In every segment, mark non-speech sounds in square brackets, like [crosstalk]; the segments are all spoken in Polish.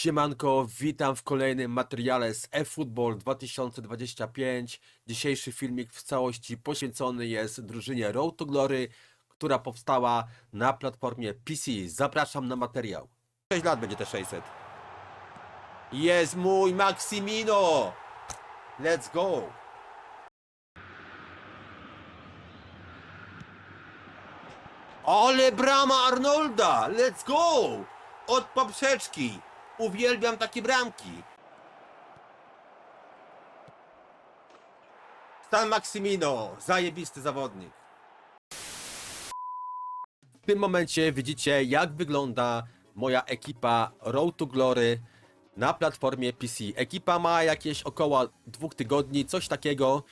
Siemanko, witam w kolejnym materiale z eFootball 2025. Dzisiejszy filmik w całości poświęcony jest drużynie Road to Glory, która powstała na platformie PC. Zapraszam na materiał. 6 lat będzie te 600. Jest mój Maximino! Let's go! Ale brama Arnolda! Let's go! Od poprzeczki! Uwielbiam takie bramki! Stan Maximino, zajebisty zawodnik. W tym momencie widzicie jak wygląda moja ekipa Road to Glory na platformie PC. Ekipa ma jakieś około dwóch tygodni, coś takiego.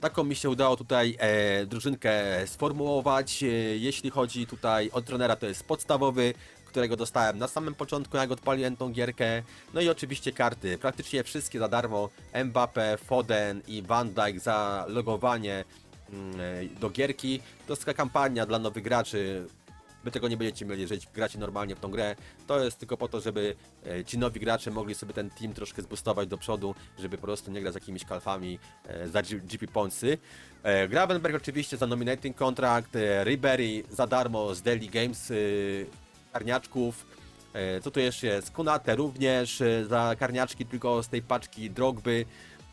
Taką mi się udało tutaj e, drużynkę sformułować. E, jeśli chodzi tutaj o trenera, to jest podstawowy, którego dostałem na samym początku, jak odpaliłem tą gierkę. No i oczywiście karty, praktycznie wszystkie za darmo. Mbappe, Foden i Van Dijk za logowanie mm, e, do gierki. To jest taka kampania dla nowych graczy. Wy tego nie będziecie mieli, jeżeli gracie normalnie w tą grę. To jest tylko po to, żeby e, ci nowi gracze mogli sobie ten team troszkę zboostować do przodu, żeby po prostu nie grać z jakimiś kalfami e, za GP Pointsy. E, Gravenberg oczywiście za nominating contract, Ribery za darmo z Daily Games karniaczków. E, Co tu jeszcze jest? Kunate również e, za karniaczki, tylko z tej paczki Drogby.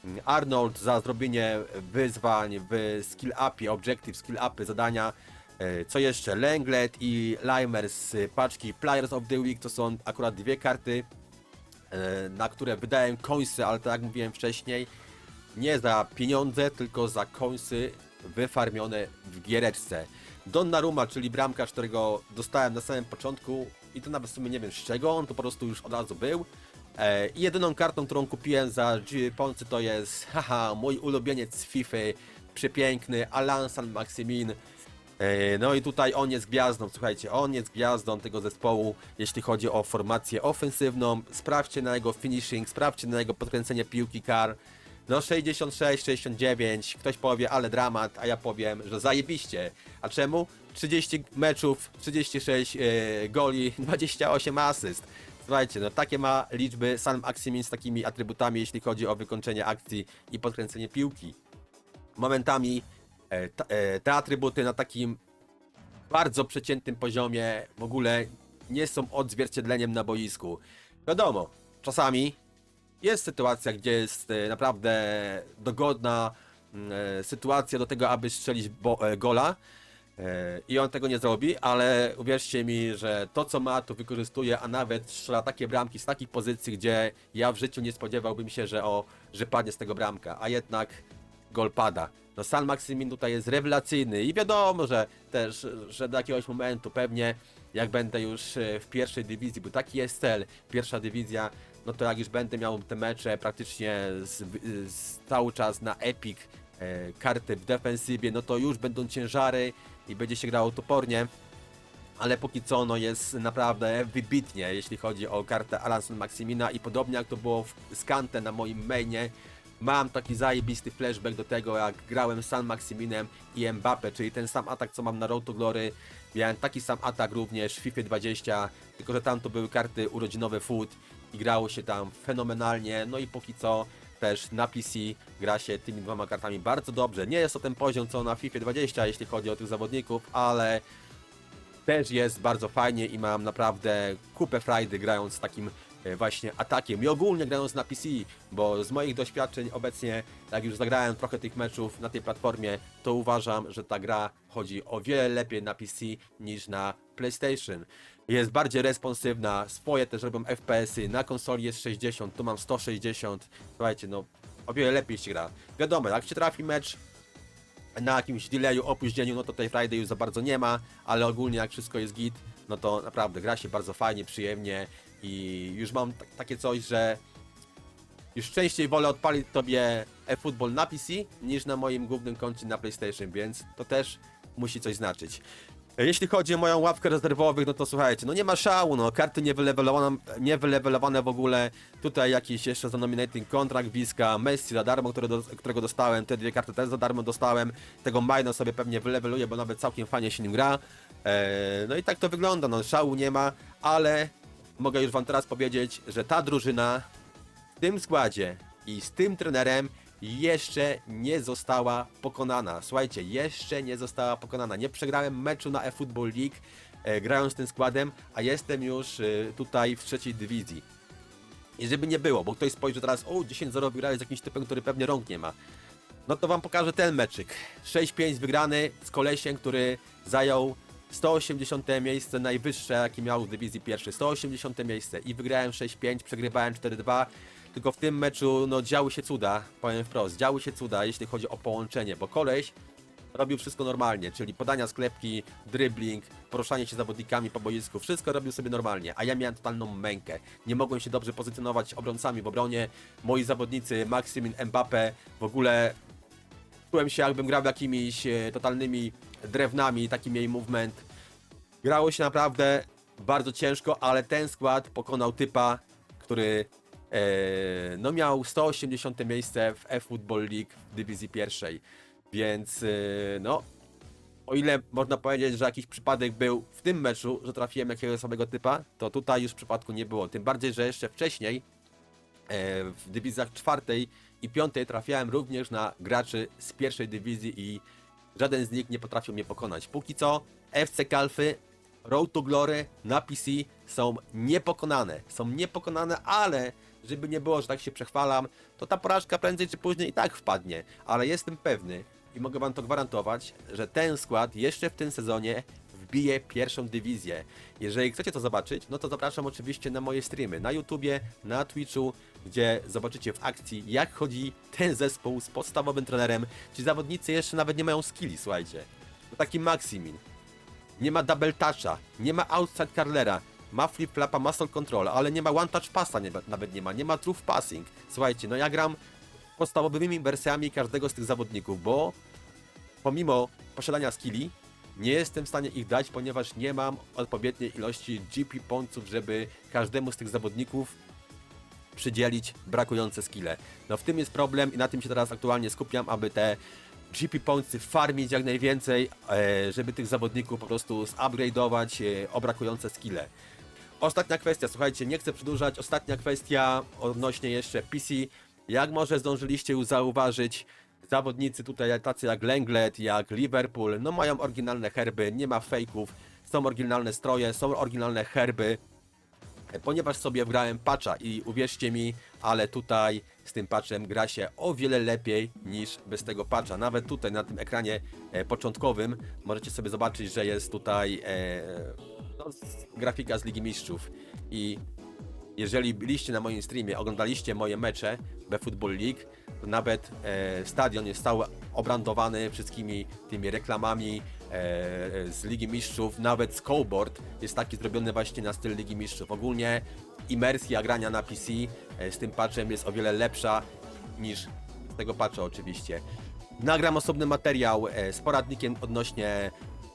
Mm, Arnold za zrobienie wyzwań w skill upie, objective skill upy, zadania. E, Co jeszcze? Lenglet i Limer z paczki Players of the Week to są akurat dwie karty, na które wydałem końsy, ale tak jak mówiłem wcześniej, nie za pieniądze, tylko za końsy wyfarmione w giereczce. Donnarumma, czyli bramkarz, którego dostałem na samym początku i to nawet w sumie nie wiem z czego, on to po prostu już od razu był. E, jedyną kartą, którą kupiłem za Poncy to jest, [laughs] haha, mój ulubieniec z FIFA, przepiękny Alan San Maximin. E, No i tutaj on jest gwiazdą, słuchajcie, on jest gwiazdą tego zespołu, jeśli chodzi o formację ofensywną. Sprawdźcie na jego finishing, sprawdźcie na jego podkręcenie piłki kar. No 66, 69, ktoś powie, ale dramat, a ja powiem, że zajebiście. A czemu? 30 meczów, 36 e, goli, [laughs] 28 asyst. Słuchajcie, no takie ma liczby San Maximin z takimi atrybutami, jeśli chodzi o wykończenie akcji i podkręcenie piłki. Momentami e, e, te atrybuty na takim bardzo przeciętnym poziomie w ogóle nie są odzwierciedleniem na boisku. Wiadomo, czasami jest sytuacja, gdzie jest e, naprawdę dogodna mm, e, sytuacja do tego, aby strzelić bo, e, gola i on tego nie zrobi, ale uwierzcie mi, że to co ma to wykorzystuje, a nawet strzela takie bramki z takich pozycji, gdzie ja w życiu nie spodziewałbym się, że, o, że padnie z tego bramka, a jednak gol pada. No San Maximin tutaj jest rewelacyjny i wiadomo, że też, że do jakiegoś momentu pewnie jak będę już e, w pierwszej dywizji, bo taki jest cel, pierwsza dywizja, no to jak już będę miał te mecze praktycznie z, z, cały czas na Epic, e, karty w defensywie, no to już będą ciężary i będzie się grało topornie. Ale póki co no jest naprawdę wybitnie, jeśli chodzi o kartę Alanson Maximina i podobnie jak to było w Skante na moim mainie, mam taki zajebisty flashback do tego jak grałem San Maximinem i Mbappe, czyli ten sam atak co mam na Road to Glory. Miałem taki sam atak również w FIFA 20, tylko że tam to były karty urodzinowe food i grało się tam fenomenalnie, no i póki co też na PC gra się tymi dwoma kartami bardzo dobrze. Nie jest to ten poziom co na FIFA 20, jeśli chodzi o tych zawodników, ale też jest bardzo fajnie i mam naprawdę kupę frajdy grając z takim właśnie atakiem i ogólnie grając na PC, bo z moich doświadczeń obecnie, jak już zagrałem trochę tych meczów na tej platformie, to uważam, że ta gra chodzi o wiele lepiej na PC niż na PlayStation. Jest bardziej responsywna, swoje też robią FPS-y, na konsoli jest 60, tu mam 160, słuchajcie, no o wiele lepiej się gra. Wiadomo, jak się trafi mecz na jakimś delayu, opóźnieniu, no to tej Friday już za bardzo nie ma, ale ogólnie jak wszystko jest git, no to naprawdę gra się bardzo fajnie, przyjemnie i już mam tak- takie coś, że już częściej wolę odpalić sobie eFootball na PC niż na moim głównym koncie na PlayStation, więc to też musi coś znaczyć. Jeśli chodzi o moją ławkę rezerwowych, no to słuchajcie, no nie ma szału, no karty niewylewelowane, niewylewelowane w ogóle, tutaj jakiś jeszcze za nominating kontrakt Wiska, Messi za darmo, do, którego dostałem, te dwie karty też za darmo dostałem, tego Majno sobie pewnie wyleweluję, bo nawet całkiem fajnie się nim gra, eee, no i tak to wygląda, no szału nie ma, ale mogę już wam teraz powiedzieć, że ta drużyna w tym składzie i z tym trenerem jeszcze nie została pokonana. Słuchajcie, jeszcze nie została pokonana. Nie przegrałem meczu na eFootball League e, grając tym składem, a jestem już e, tutaj w trzeciej dywizji. I żeby nie było, bo ktoś spojrzy teraz, o 10-0 wygrali z jakimś typem, który pewnie rąk nie ma. No to wam pokażę ten meczyk. 6-5 wygrany z kolesiem, który zajął 180 miejsce najwyższe, jakie miał w dywizji pierwszej. 180 miejsce i wygrałem 6-5, przegrywałem 4-2. Tylko w tym meczu no działy się cuda, powiem wprost, działy się cuda, jeśli chodzi o połączenie, bo koleś robił wszystko normalnie, czyli podania sklepki, dribbling, poruszanie się zawodnikami po boisku, wszystko robił sobie normalnie, a ja miałem totalną mękę. Nie mogłem się dobrze pozycjonować obrońcami w obronie. Moi zawodnicy, Maximin, Mbappe, w ogóle czułem się jakbym grał jakimiś e, totalnymi drewnami, taki mieli movement. Grało się naprawdę bardzo ciężko, ale ten skład pokonał typa, który e, no miał 180 miejsce w eFootball League w dywizji pierwszej. Więc e, no, o ile można powiedzieć, że jakiś przypadek był w tym meczu, że trafiłem jakiegoś samego typa, to tutaj już przypadku nie było. Tym bardziej, że jeszcze wcześniej e, w dywizjach czwartej i piątej trafiałem również na graczy z pierwszej dywizji i żaden z nich nie potrafił mnie pokonać. Póki co FC Kalfy, Road to Glory na PC są niepokonane. Są niepokonane, ale żeby nie było, że tak się przechwalam, to ta porażka prędzej czy później i tak wpadnie. Ale jestem pewny i mogę wam to gwarantować, że ten skład jeszcze w tym sezonie wbije pierwszą dywizję. Jeżeli chcecie to zobaczyć, no to zapraszam oczywiście na moje streamy na YouTubie, na Twitchu, gdzie zobaczycie w akcji, jak chodzi ten zespół z podstawowym trenerem. Ci zawodnicy jeszcze nawet nie mają skilli, słuchajcie. To taki Maximin. Nie ma double toucha, nie ma outside carlera, ma flip flapa, muscle control, ale nie ma one touch passa nie, nawet nie ma, nie ma truth passing. Słuchajcie, no ja gram podstawowymi wersjami każdego z tych zawodników, bo pomimo posiadania skilli, nie jestem w stanie ich dać, ponieważ nie mam odpowiedniej ilości GP pońców, żeby każdemu z tych zawodników przydzielić brakujące skille. No w tym jest problem i na tym się teraz aktualnie skupiam, aby te GP pointsy farmić jak najwięcej, e, żeby tych zawodników po prostu zupgrade'ować e, o brakujące skille. Ostatnia kwestia, słuchajcie, nie chcę przedłużać. Ostatnia kwestia odnośnie jeszcze PC. Jak może zdążyliście już zauważyć, zawodnicy tutaj tacy jak Lenglet, jak Liverpool, no mają oryginalne herby, nie ma fejków, są oryginalne stroje, są oryginalne herby, ponieważ sobie wgrałem patcha i uwierzcie mi, ale tutaj z tym patchem gra się o wiele lepiej niż bez tego patcha. Nawet tutaj na tym ekranie e, początkowym możecie sobie zobaczyć, że jest tutaj e, no, grafika z Ligi Mistrzów i jeżeli byliście na moim streamie, oglądaliście moje mecze we Football League, to nawet e, stadion jest cały obrandowany wszystkimi tymi reklamami e, z Ligi Mistrzów, nawet scoreboard jest taki zrobiony właśnie na styl Ligi Mistrzów. Ogólnie imersja grania na PC e, z tym patchem jest o wiele lepsza niż z tego patcha oczywiście. Nagram osobny materiał e, z poradnikiem odnośnie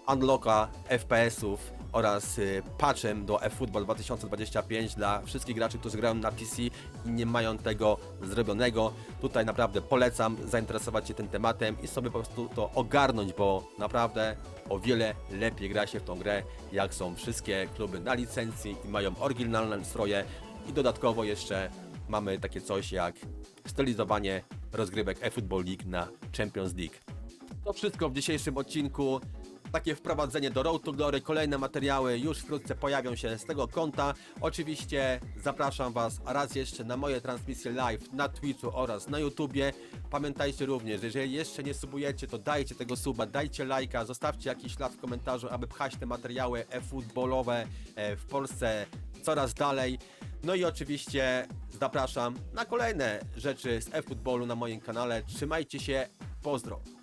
unlocka FPS-ów oraz y, patchem do eFootball 2025 dla wszystkich graczy, którzy grają na PC i nie mają tego zrobionego. Tutaj naprawdę polecam zainteresować się tym tematem i sobie po prostu to ogarnąć, bo naprawdę o wiele lepiej gra się w tą grę, jak są wszystkie kluby na licencji i mają oryginalne stroje i dodatkowo jeszcze mamy takie coś jak stylizowanie rozgrywek eFootball League na Champions League. To wszystko w dzisiejszym odcinku. Takie wprowadzenie do Road to Glory, kolejne materiały już wkrótce pojawią się z tego konta. Oczywiście zapraszam Was raz jeszcze na moje transmisje live na Twitchu oraz na YouTubie. Pamiętajcie również, że jeżeli jeszcze nie subujecie, to dajcie tego suba, dajcie lajka, zostawcie jakiś ślad w komentarzu, aby pchać te materiały e-futbolowe e, w Polsce coraz dalej. No i oczywiście zapraszam na kolejne rzeczy z e-futbolu na moim kanale. Trzymajcie się, pozdro!